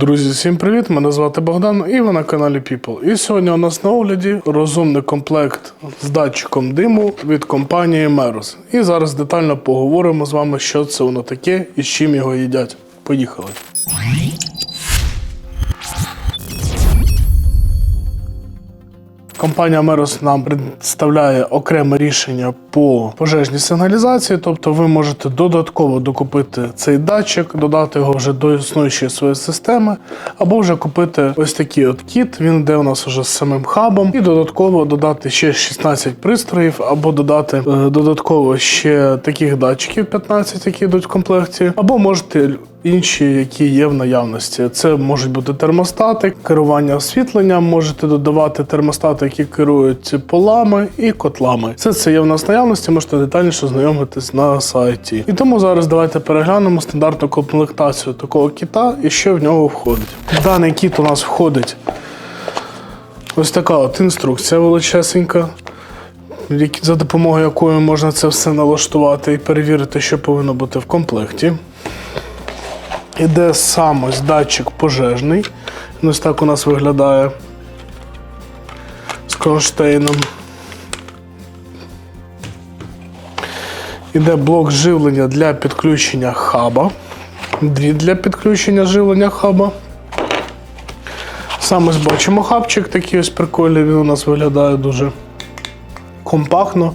Друзі, всім привіт! Мене звати Богдан і ви на каналі People. І сьогодні у нас на огляді розумний комплект з датчиком диму від компанії Meros. І зараз детально поговоримо з вами, що це воно таке і з чим його їдять. Поїхали! Компанія Мерос нам представляє окреме рішення по пожежній сигналізації, тобто ви можете додатково докупити цей датчик, додати його вже до існуючої своєї системи, або вже купити ось такий от кіт. Він йде у нас вже з самим хабом, і додатково додати ще 16 пристроїв, або додати е, додатково ще таких датчиків 15, які йдуть в комплекті, або можете інші, які є в наявності. Це можуть бути термостати, керування освітленням, можете додавати термостати, які керують полами і котлами. Все це є в нас наявності, можете детальніше знайомитись на сайті. І тому зараз давайте переглянемо стандартну комплектацію такого кіта і що в нього входить. Даний кіт у нас входить ось така от інструкція величесенька. За допомогою якої можна це все налаштувати і перевірити, що повинно бути в комплекті. Іде сам ось датчик пожежний. Він Ось так у нас виглядає з кронштейном. Іде блок живлення для підключення хаба. Дві для підключення живлення хаба. Саме бачимо хабчик такий ось прикольний, він у нас виглядає дуже компактно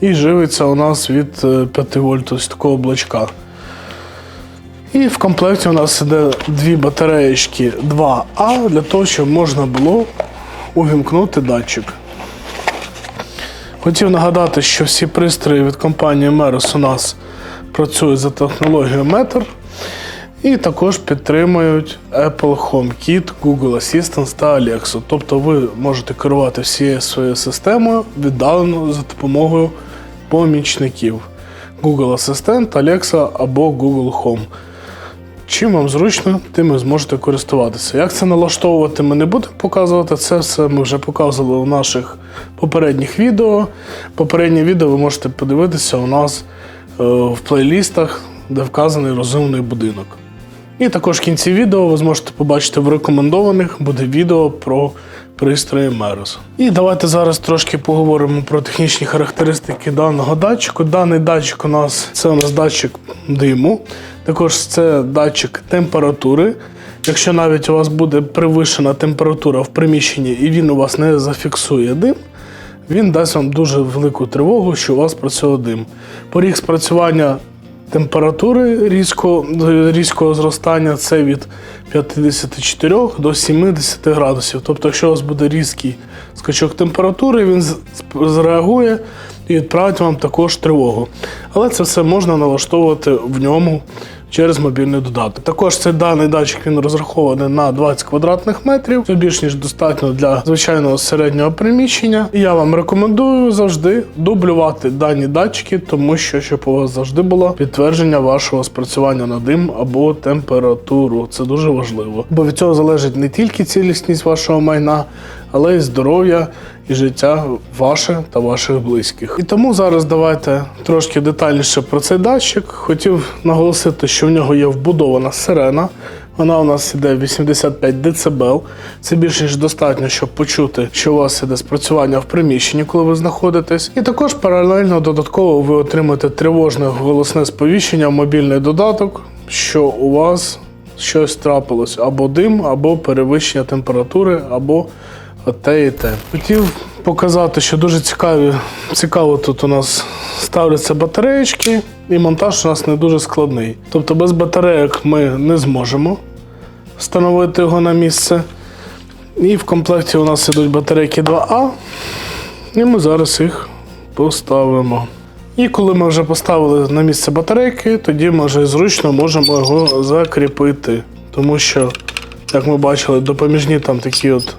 і живиться у нас від е, 5 вольт ось такого блочка. І в комплекті у нас іде дві батареєчки 2А для того, щоб можна було увімкнути датчик. Хотів нагадати, що всі пристрої від компанії Meros у нас працюють за технологією Meter і також підтримують Apple HomeKit, Google Assistant та Alexa. Тобто ви можете керувати всією своєю системою віддалено за допомогою помічників Google Assistant, Alexa або Google Home. Чим вам зручно, тим ви зможете користуватися. Як це налаштовувати, ми не будемо показувати. Це все ми вже показували у наших попередніх відео. Попереднє відео ви можете подивитися у нас е, в плейлістах, де вказаний розумний будинок. І також в кінці відео ви зможете побачити в рекомендованих буде відео про пристрої Meros. І давайте зараз трошки поговоримо про технічні характеристики даного датчику. Даний датчик у нас це у нас датчик диму. Також це датчик температури. Якщо навіть у вас буде перевищена температура в приміщенні і він у вас не зафіксує дим, він дасть вам дуже велику тривогу, що у вас працює дим. Поріг спрацювання температури різкого, різкого зростання це від 54 до 70 градусів. Тобто, якщо у вас буде різкий скачок температури, він зреагує і відправить вам також тривогу. Але це все можна налаштовувати в ньому через мобільний додаток. Також цей даний датчик він розрахований на 20 квадратних метрів. Це більш ніж достатньо для звичайного середнього приміщення. І я вам рекомендую завжди дублювати дані датчики, тому що щоб у вас завжди було підтвердження вашого спрацювання на дим або температуру. Це дуже важливо. Бо від цього залежить не тільки цілісність вашого майна, але й здоров'я і життя ваше та ваших близьких. І тому зараз давайте трошки детальніше про цей датчик. Хотів наголосити, що в нього є вбудована сирена. Вона у нас іде 85 дБ. Це більш ніж достатньо, щоб почути, що у вас іде спрацювання в приміщенні, коли ви знаходитесь. І також паралельно додатково ви отримаєте тривожне голосне сповіщення в мобільний додаток, що у вас щось трапилось або дим, або перевищення температури, або те і те. Хотів показати, що дуже цікаві, цікаво тут у нас ставляться батареєчки, і монтаж у нас не дуже складний. Тобто без батарейок ми не зможемо встановити його на місце. І в комплекті у нас ідуть батарейки 2А, і ми зараз їх поставимо. І коли ми вже поставили на місце батарейки, тоді ми вже зручно можемо його закріпити. Тому що, як ми бачили, допоміжні там такі от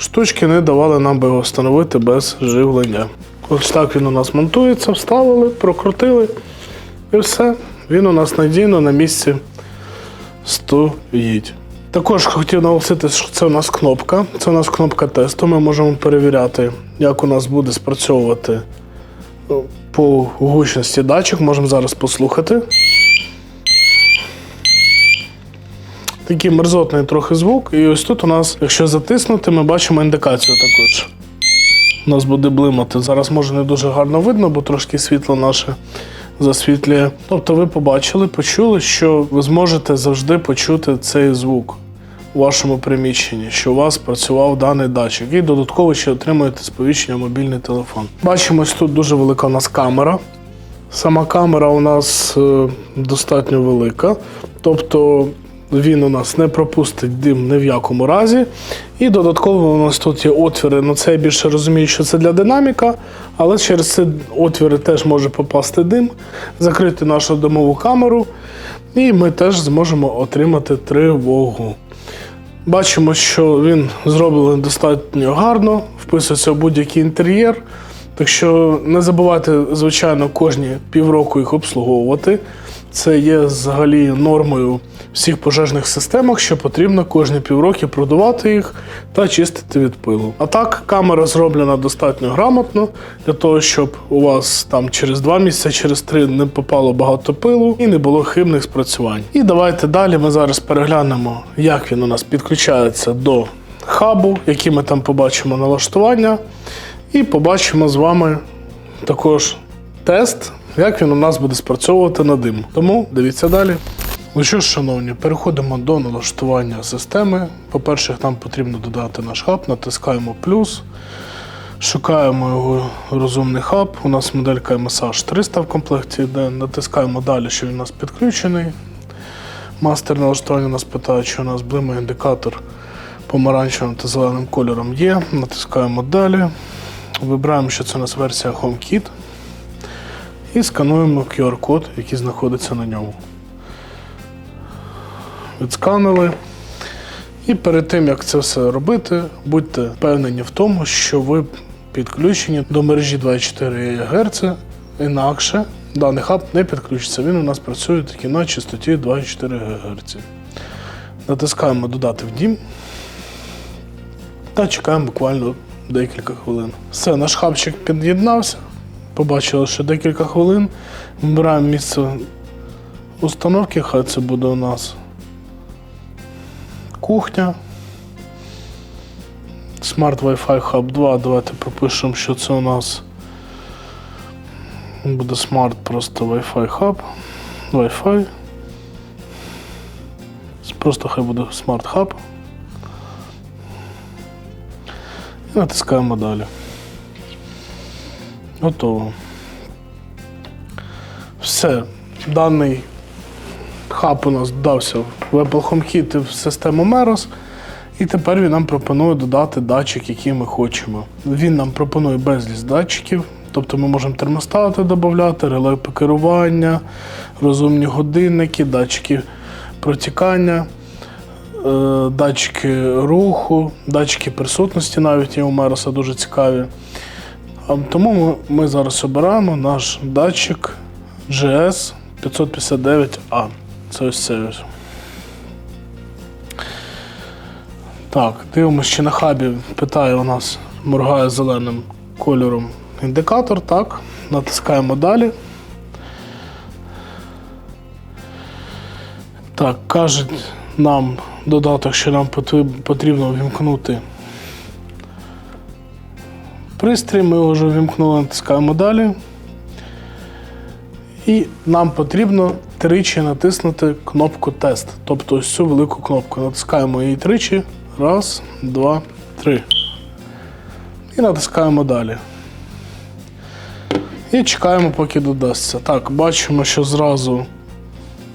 штучки не давали нам би його встановити без живлення. Ось так він у нас монтується, вставили, прокрутили і все. Він у нас надійно на місці стоїть. Також хотів наголосити, що це у нас кнопка. Це у нас кнопка тесту. Ми можемо перевіряти, як у нас буде спрацьовувати ну, по гучності датчик. Можемо зараз послухати. Такий мерзотний трохи звук. І ось тут у нас, якщо затиснути, ми бачимо індикацію також. У нас буде блимати. Зараз може не дуже гарно видно, бо трошки світло наше засвітлює. Тобто ви побачили, почули, що ви зможете завжди почути цей звук у вашому приміщенні, що у вас працював даний датчик. І додатково ще отримуєте сповіщення мобільний телефон. Бачимо, ось тут дуже велика у нас камера. Сама камера у нас е, достатньо велика, тобто він у нас не пропустить дим ні в якому разі. І додатково у нас тут є отвіри. Ну це я більше розумію, що це для динаміка, але через ці отвіри теж може попасти дим, закрити нашу димову камеру, і ми теж зможемо отримати тривогу. Бачимо, що він зроблений достатньо гарно, вписується в будь-який інтер'єр. Так що не забувайте, звичайно, кожні півроку їх обслуговувати. Це є взагалі нормою всіх пожежних системах, що потрібно кожні півроки продувати їх та чистити від пилу. А так, камера зроблена достатньо грамотно для того, щоб у вас там через два місяці, через три не попало багато пилу і не було хибних спрацювань. І давайте далі ми зараз переглянемо, як він у нас підключається до хабу, які ми там побачимо налаштування. І побачимо з вами також тест, як він у нас буде спрацьовувати на дим. Тому дивіться далі. Ну що ж, шановні, переходимо до налаштування системи. По-перше, нам потрібно додати наш хаб, натискаємо плюс. Шукаємо його розумний хаб. У нас моделька MSH 300 в комплекті йде. Натискаємо далі, що він у нас підключений. Мастер налаштування нас питає, чи у нас блимає індикатор помаранчевим та зеленим кольором є. Натискаємо далі. Вибираємо, що це у нас версія HomeKit. І скануємо QR-код, який знаходиться на ньому. Відсканили. І перед тим, як це все робити, будьте впевнені в тому, що ви підключені до мережі 24 ГГц, інакше даний хаб не підключиться. Він у нас працює тільки на частоті 24 ГГц. Натискаємо Додати в дім та чекаємо буквально декілька хвилин. Все, наш хабчик під'єднався. Побачили, що декілька хвилин. Вибираємо місце установки, хай це буде у нас кухня. Smart Wi-Fi Hub 2. Давайте пропишемо, що це у нас буде Smart просто Wi-Fi Hub. Wi-Fi. Просто хай буде Smart Hub. І натискаємо далі. Готово. Все. Даний хаб у нас додався в Apple HomeKit і в систему Meros. І тепер він нам пропонує додати датчик, який ми хочемо. Він нам пропонує безліч датчиків. Тобто ми можемо термостати додати, реле керування, розумні годинники, датчики протікання, е, датчики руху, датчики присутності навіть є у Мероса дуже цікаві. Тому ми, зараз обираємо наш датчик GS 559A. Це ось це ось. Так, дивимося, чи на хабі питає у нас, моргає зеленим кольором індикатор. Так, натискаємо далі. Так, каже нам додаток, що нам потрібно вімкнути пристрій. Ми його вже вімкнули, натискаємо далі. І нам потрібно тричі натиснути кнопку тест. Тобто ось цю велику кнопку. Натискаємо її тричі. Раз, два, три. І натискаємо далі. І чекаємо, поки додасться. Так, бачимо, що зразу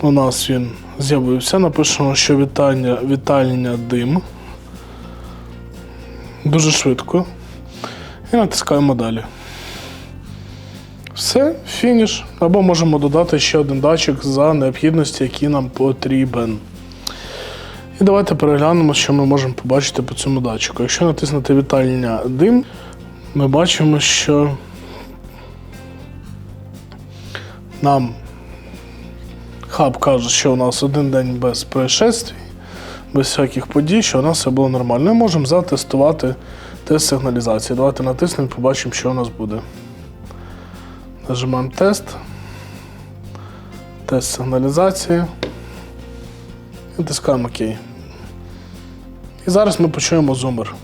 у нас він з'явився. Напишемо, що вітання, вітальня дим. Дуже швидко. І натискаємо далі. Все, фініш. Або можемо додати ще один датчик за необхідності, який нам потрібен. І давайте переглянемо, що ми можемо побачити по цьому датчику. Якщо натиснути вітальня дим, ми бачимо, що нам хаб каже, що у нас один день без происшествій, без всяких подій, що у нас все було нормально. Ми можемо затестувати тест сигналізації. Давайте натиснемо, побачимо, що у нас буде. Нажимаємо тест. Тест сигналізації. і Натискаємо ОК. І зараз ми почуємо зумер.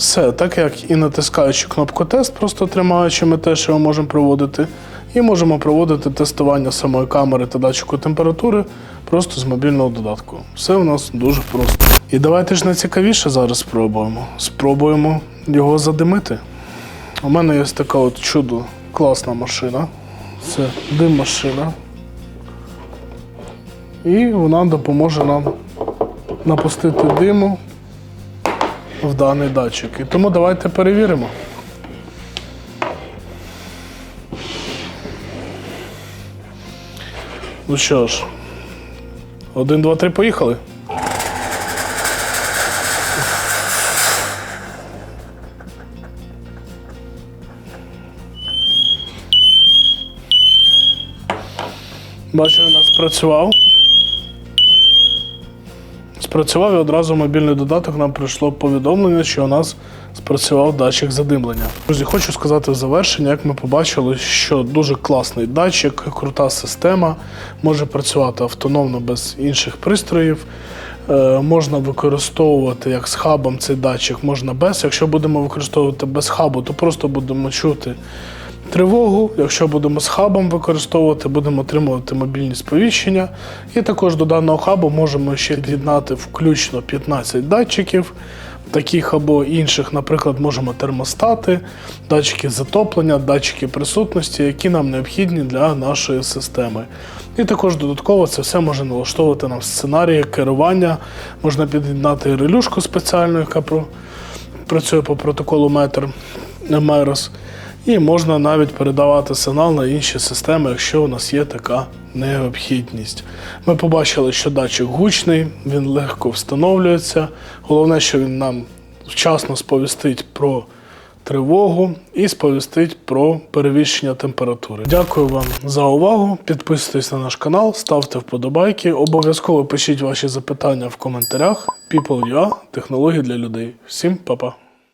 Все, так як і натискаючи кнопку тест, просто тримаючи, ми теж його можемо проводити. І можемо проводити тестування самої камери та датчику температури просто з мобільного додатку. Все у нас дуже просто. І давайте ж найцікавіше зараз спробуємо. Спробуємо його задимити. У мене є така от чудо класна машина. Це дим-машина. І вона допоможе нам напустити диму в даний датчик. І тому давайте перевіримо. Ну що ж, один, два, три, поїхали. Бачу, у нас спрацював. Спрацював і одразу мобільний додаток нам прийшло повідомлення, що у нас спрацював датчик задимлення. Друзі, хочу сказати в завершення, як ми побачили, що дуже класний датчик, крута система, може працювати автономно без інших пристроїв. Е, можна використовувати як з хабом цей датчик, можна без. Якщо будемо використовувати без хабу, то просто будемо чути тривогу. Якщо будемо з хабом використовувати, будемо отримувати мобільні сповіщення. І також до даного хабу можемо ще під'єднати включно 15 датчиків. Таких або інших, наприклад, можемо термостати, датчики затоплення, датчики присутності, які нам необхідні для нашої системи. І також додатково це все може налаштовувати нам сценарії керування. Можна під'єднати релюшку спеціальну, яка працює по протоколу метр Мерос. І можна навіть передавати сигнал на інші системи, якщо у нас є така необхідність. Ми побачили, що датчик гучний, він легко встановлюється. Головне, що він нам вчасно сповістить про тривогу і сповістить про перевищення температури. Дякую вам за увагу. Підписуйтесь на наш канал, ставте вподобайки. Обов'язково пишіть ваші запитання в коментарях. People.ua – технології для людей. Всім па-па!